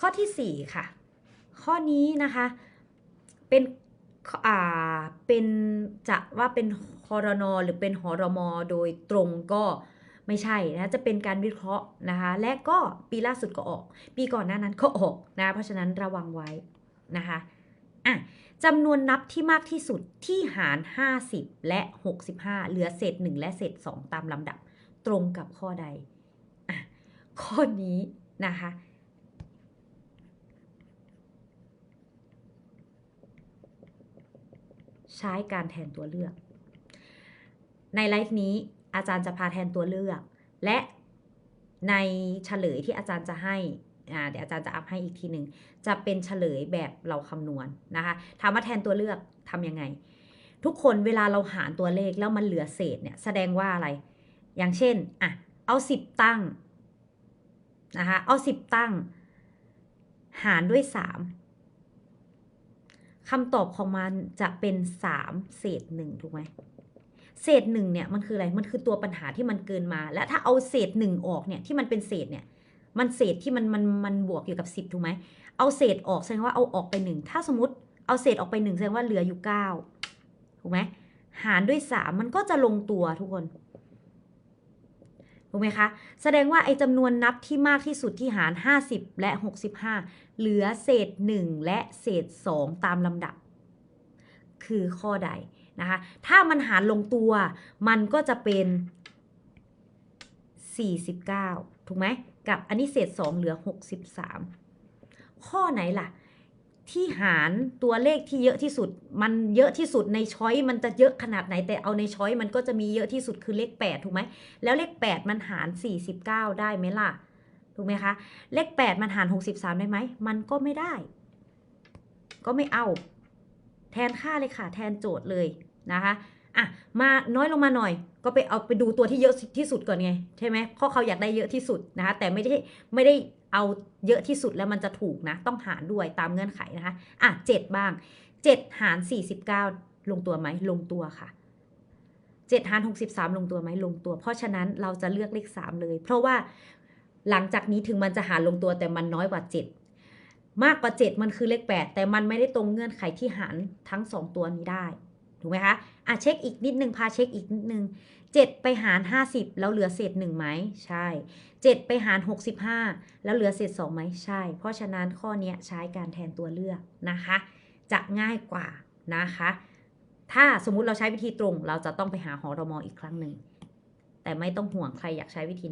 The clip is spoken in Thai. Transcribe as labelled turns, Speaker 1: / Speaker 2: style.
Speaker 1: ข้อที่ 4 ค่ะ ข้อนี้นะคะเป็นอ่าเป็นจะว่าเป็นคอรนอหรือเป็นหอรมอโดยตรงก็ไม่ใช่นะจะเป็นการวิเคราะห์นะคะและก็ปีล่าสุดก็ออก ปีก่อนหน้านั้นก็ออกนะเพราะฉะนั้นระวังไว้นะคะอะจำนวนนับที่มากที่สุดที่หาร 50 และ 65 เหลือเศษ 1 และเศษ 2 ตามลำดับตรงกับข้อใดอะข้อนี้นะคะ ใช้การแทนตัวเลือก ในไลฟ์นี้อาจารย์จะพาแทนตัวเลือก และในเฉลยที่อาจารย์จะให้เดี๋ยวอาจารย์จะอัพให้อีกทีหนึ่งจะเป็นเฉลยแบบเราคำนวณนะคะถามว่าแทนตัวเลือกทำยังไง ทุกคนเวลาเราหารตัวเลขแล้วมันเหลือเศษเนี่ยแสดงว่าอะไร อย่างเช่นอะเอา 10 ตั้งนะคะเอา 10 ตั้ง หารด้วย 3 คำตอบของมันจะเป็น 3 เศษ1ถูกไหมเศษหนึ่งเนี่ยมันคืออะไร มันคือตัวปัญหาที่มันเกินมา และถ้าเอาเศษหนึ่งออกเนี่ยที่มันเป็นเศษเนี่ย มันเศษที่มันมันมันบวกอยู่กับสิบถูกไหม เอาเศษออกแสดงว่าเอาออกไปหนึ่งถ้าสมมติเอาเศษออกไปหนึ่งแสดงว่าเหลืออยู่เก้าถูกไหมหารด้วยสามมันก็จะลงตัวทุกคน ถูกไหมคะ แสดงว่าไอ้จำนวนนับที่มากที่สุดที่หาร 50 และ 65 เหลือเศษ 1 และเศษ 2 ตามลำดับ คือข้อใดนะคะ ถ้ามันหารลงตัว มันก็จะเป็น 49 ถูกไหม กับอันนี้เศษ 2 เหลือ 63 ข้อไหนล่ะ ที่หารตัวเลขที่เยอะที่สุด มันเยอะที่สุดในช้อยมันจะเยอะขนาดไหนแต่เอาในช้อยมันก็จะมีเยอะที่สุดคือเลข 8 ถูกไหมแล้วเลข 8 มันหาร 49 ได้ไหมล่ะ ถูกไหมคะ เลข 8 มันหาร 63 ได้ไหม มันก็ไม่ได้ ก็ไม่เอา แทนค่าเลยค่ะ แทนโจทย์เลยนะคะอะมาน้อยลงมาหน่อย ก็ไปเอาไปดูตัวที่เยอะที่สุดก่อนไงใช่ไหมเพราะเขาอยากได้เยอะที่สุดนะคะแต่ไม่ได้ไม่ได้ เอาเยอะที่สุดแล้วมันจะถูกนะ ต้องหารด้วยตามเงื่อนไขนะคะ อะเจ็ดบ้างเจ็ดหารสี่สิบเก้าลงตัวไหมลงตัวค่ะเจ็ดหารหกสิบสามลงตัวไหมลงตัว เพราะฉะนั้นเราจะเลือกเลขสามเลย เพราะว่าหลังจากนี้ถึงมันจะหารลงตัวแต่มันน้อยกว่าเจ็ดมากกว่า 7 มันคือเลข 8 แต่มันไม่ได้ตรงเงื่อนไขที่หารทั้ง 2 ตัวนี้ได้ ถูกไหมคะอะเช็คอีกนิดนึง พาเช็คอีกนิดนึง 7 ไปหาร 50 แล้วเหลือเศษ1ไหมใช่ 7 ไปหาร 65 แล้วเหลือเศษ2ไหมใช่ เพราะฉะนั้นข้อนี้ใช้การแทนตัวเลือกนะคะ จะง่ายกว่านะคะ ถ้าสมมุติเราใช้วิธีตรง เราจะต้องไปหาหอรมออีกครั้งหนึ่ง แต่ไม่ต้องห่วงใครอยากใช้วิธี